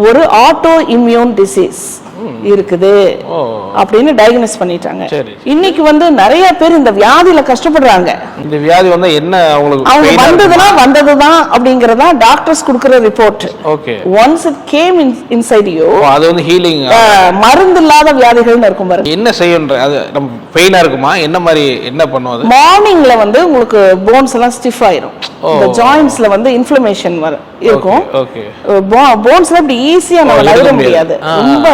ஒரு auto immune disease இருக்குது. அப்படின்னு டயக்னோஸ் பண்ணிட்டாங்க. இன்னைக்கு வந்து நிறைய பேர் இந்த வியாதியில கஷ்டப்படுறாங்க. இந்த வியாதி வந்தா என்ன அவங்களுக்கு அவங்க வந்ததுன்னா வந்ததுதான் அப்படிங்கறதா டாக்டர்ஸ் கொடுக்கிற report okay once it came in inside you அது வந்து ஹீலிங் மருந்து இல்லாத வியாதிகள்னு இருக்கும் பாருங்க என்ன செய்யுன்ற அது நம்ம பெயினா இருக்குமா? என்ன மாதிரி என்ன பண்ணும் அது? மார்னிங்ல வந்து உங்களுக்கு போன்ஸ் எல்லாம் ஸ்டிஃப் ஆயிரும். இந்த ஜாயின்ட்ஸ்ல வந்து இன்ஃப்ளமேஷன் வரும் இருக்கும். போன்ஸ்ல இப்படி ஈஸியா நம்ம நகர முடியாது. ரொம்ப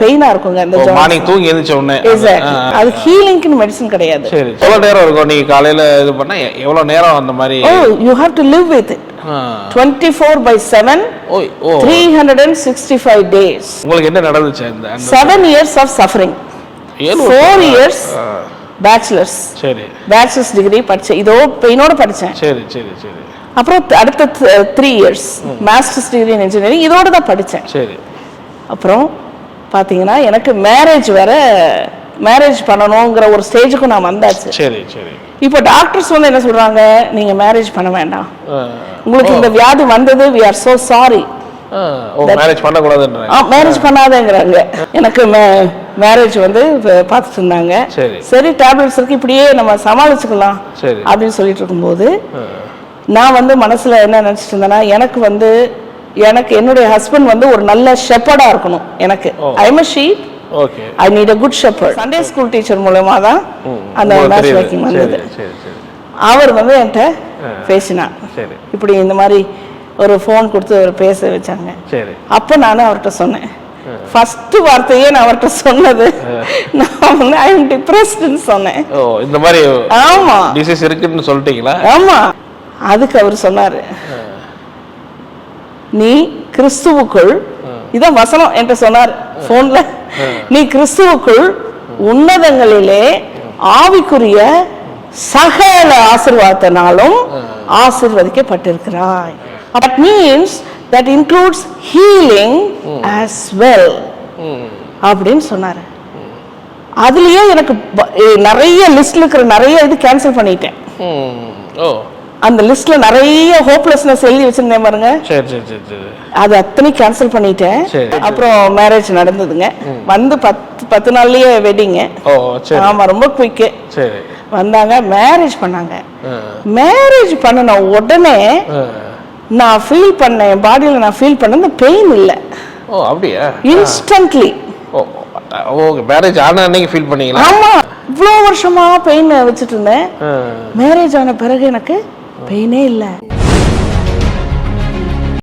பெயினா இருக்குங்க இந்த மார்னிங் தூங்கி எழுந்திரிச்ச உடனே அது ஹீலிங்க்கு மெடிசன் கிடையாது. சரி எவ்வளவு நேரம் இருக்கும்? நீங்க காலையில இது பண்ணா எவ்வளவு நேரம் அந்த மாதிரி? ஓ you have to live with it. Twenty four by seven three hundred and sixty five days உங்களுக்கு என்ன நடந்துச்சு seven years of suffering four? Years bachelors சரி. பேச்சுலர்ஸ் டிகிரி படிச்சேன். இதோ பெயினோட படிச்சேன். சரி சரி சரி. அப்புறம் அடுத்த three years masters degree in engineering இதோட தான் படித்தேன் சரி. அப்புறம் பார்த்தீங்கன்னா எனக்கு மேரேஜ் வேற மேரேஜ் பண்ணணுங்கிற ஒரு ஸ்டேஜுக்கும் நான் வந்தாச்சு. சரி சரி. இப்போ டாக்டர்ஸ் வந்து என்ன சொல்றாங்க? நீங்க மேரேஜ் பண்ண வேண்டாம். ஆ. உங்களுக்கு இந்த வியாதி வந்தது வி ஆர் so சாரி ஆ, மேரேஜ் பண்ணக்கூடாதுன்ற மேரேஜ் பண்ணாதேங்கிறாங்க. எனக்கு மேரேஜ் வந்து பார்த்துட்டு இருந்தாங்க சரி. டேப்லெட்ஸ் இருக்கு இப்படியே நம்ம சமாளிச்சுக்கலாம். அப்படின்னு சொல்லிட்டு இருக்கும்போது ஆ. நான் வந்து மனசுல என்ன நினைச்சிட்டு இருந்தேன்னா எனக்கு வந்து எனக்கு என்னுடைய ஹஸ்பண்ட் வந்து ஒரு நல்ல ஷெப்பர்டா இருக்கணும் எனக்கு. ஓ. I am sheep I need a good shepherd Sunday school teacher மூலமா தான். அந்த மேட்ச். மேக்கிங் வந்தது. அவர் வந்து என்கிட்ட. பேசினார். சரி. இப்படி இந்த மாதிரி ஒரு ஃபோன் கொடுத்து அவர் பேச வச்சாங்க. சரி. அப்போ நானும் அவர்கிட்ட சொன்னேன். ஃபர்ஸ்ட் வார்த்தையே நான் அவர்கிட்ட சொன்னது. நான் வந்து ஐ எம் டிப்ரெஸ்ட்னு சொன்னேன். ஓ இந்த மாதிரி ஆமா. டிசீஸ் இருக்குன்னு சொல்லிட்டீங்களா? ஆமா. அதுக்கு அவர் சொன்னாரு. நீ கிறிஸ்துவுக்குள் இதான் வசனம் என்கிட்ட சொன்னார் போன்ல நீ கிறிஸ்துவுக்குள் உன்னதங்களிலே ஆவிக்குரிய சகல ஆசீர்வாதத்தினாலும் ஆசீர்வதிக்கப்பட்டிருக்கிறாய். That means that includes healing as well அப்படின்னு சொன்னாரு. அதுலயே எனக்கு நிறைய லிஸ்ட்ல இருக்கிற நிறைய இது கேன்சல் பண்ணிட்டேன். ஓ. அந்த லிஸ்ட்ல நிறைய ஹோப்லெஸ்னஸ் எழுதி வச்சிருந்தேன் பாருங்க. சரி சரி சரி சரி. அது அத்தனை கேன்சல் பண்ணிட்டேன். அப்புறம் மேரேஜ் நடந்ததுங்க. வந்து பத்து பத்து நாள்லயே வெட்டிங்க ஓ சரி. ஆமா ரொம்ப குயிக்கு சரி. வந்தாங்க மேரேஜ் பண்ணாங்க. மேரேஜ் பண்ணின உடனே. நான் ஃபீல் பண்ணேன் பாடியில நான் ஃபீல் பண்ண இந்த பெயின் இல்லை. ஓ அப்படியா? இன்ஸ்டன்ட்லி ஓ ஓகே மேரேஜ் ஆன அன்னைக்கு ஃபீல் பண்ணீங்களா? ஆமா இவ்வளோ வருஷமா பெயின் வச்சுட்டு இருந்தேன். மேரேஜ் ஆன பிறகு எனக்கு பெயினே இல்லை.